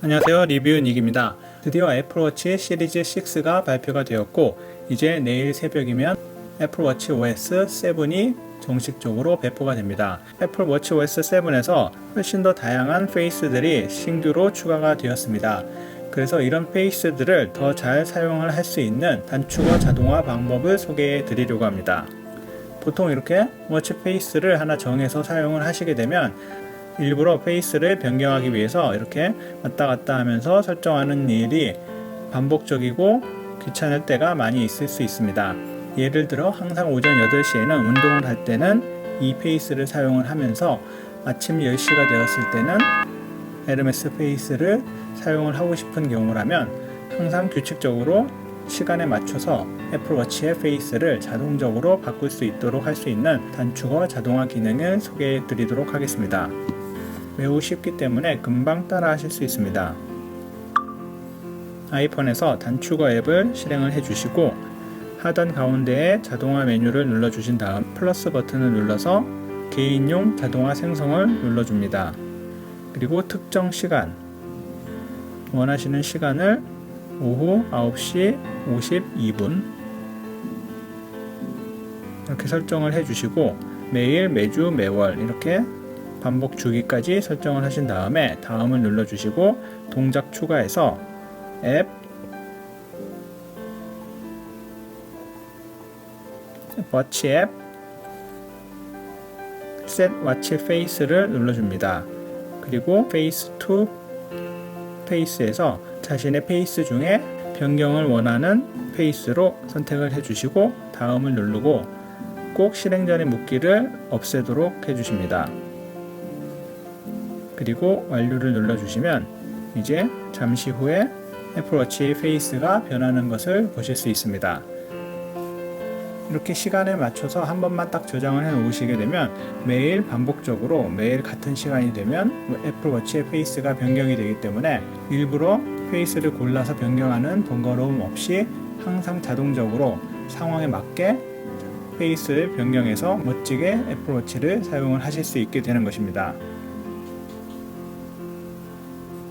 안녕하세요. 리뷰 닉입니다. 드디어 애플워치 시리즈 6가 발표가 되었고 이제 내일 새벽이면 애플워치 OS 7이 정식적으로 배포가 됩니다. 애플워치 OS 7에서 훨씬 더 다양한 페이스들이 신규로 추가가 되었습니다. 그래서 이런 페이스들을 더 잘 사용을 할 수 있는 단축어 자동화 방법을 소개해 드리려고 합니다 보통 이렇게 워치 페이스를 하나 정해서 사용을 하시게 되면 일부러 페이스를 변경하기 위해서 이렇게 왔다 갔다 하면서 설정하는 일이 반복적이고 귀찮을 때가 많이 있을 수 있습니다. 예를 들어 항상 오전 8시에는 운동을 할 때는 이 페이스를 사용을 하면서 아침 10시가 되었을 때는 에르메스 페이스를 사용을 하고 싶은 경우라면 항상 규칙적으로 시간에 맞춰서 애플워치의 페이스를 자동적으로 바꿀 수 있도록 할 수 있는 단축어 자동화 기능을 소개해 드리도록 하겠습니다. 매우 쉽기 때문에 금방 따라 하실 수 있습니다. 아이폰에서 단축어 앱을 실행을 해 주시고 하단 가운데에 자동화 메뉴를 눌러 주신 다음 플러스 버튼을 눌러서 개인용 자동화 생성을 눌러줍니다. 그리고 특정 시간 원하시는 시간을 오후 9시 52분 이렇게 설정을 해 주시고 매일, 매주, 매월 이렇게 반복 주기까지 설정을 하신 다음에 다음을 눌러 주시고 동작 추가해서 앱 워치 앱 셋 와치 페이스를 눌러줍니다. 그리고 페이스 투 페이스에서 자신의 페이스 중에 변경을 원하는 페이스로 선택을 해주시고 다음을 누르고 꼭 실행 전에 묶기를 없애도록 해주십니다. 그리고 완료를 눌러주시면 이제 잠시 후에 애플워치 페이스가 변하는 것을 보실 수 있습니다. 이렇게 시간에 맞춰서 한 번만 딱 저장을 해 놓으시게 되면 매일 반복적으로 매일 같은 시간이 되면 애플워치의 페이스가 변경이 되기 때문에 일부러 페이스를 골라서 변경하는 번거로움 없이 항상 자동적으로 상황에 맞게 페이스를 변경해서 멋지게 애플워치를 사용을 하실 수 있게 되는 것입니다.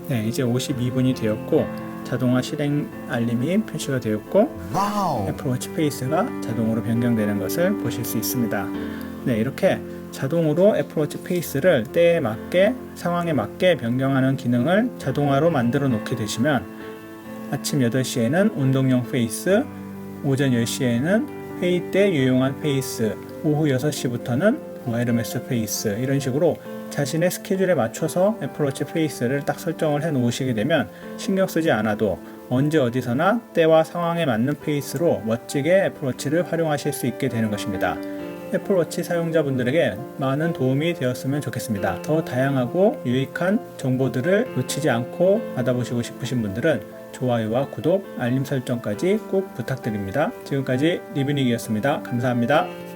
네, 이제 52분이 되었고 자동화 실행 알림이 표시가 되었고 와우. 애플워치 페이스가 자동으로 변경되는 것을 보실 수 있습니다. 네, 이렇게 자동으로 애플워치 페이스를 때에 맞게 상황에 맞게 변경하는 기능을 자동화로 만들어 놓게 되시면 아침 8시에는 운동용 페이스, 오전 10시에는 회의 때 유용한 페이스, 오후 6시부터는 뭐 에르메스 페이스 이런 식으로 자신의 스케줄에 맞춰서 애플워치 페이스를 딱 설정을 해 놓으시게 되면 신경 쓰지 않아도 언제 어디서나 때와 상황에 맞는 페이스로 멋지게 애플워치를 활용하실 수 있게 되는 것입니다. 애플워치 사용자분들에게 많은 도움이 되었으면 좋겠습니다. 더 다양하고 유익한 정보들을 놓치지 않고 받아보시고 싶으신 분들은 좋아요와 구독, 알림 설정까지 꼭 부탁드립니다. 지금까지 리뷰닉이었습니다. 감사합니다.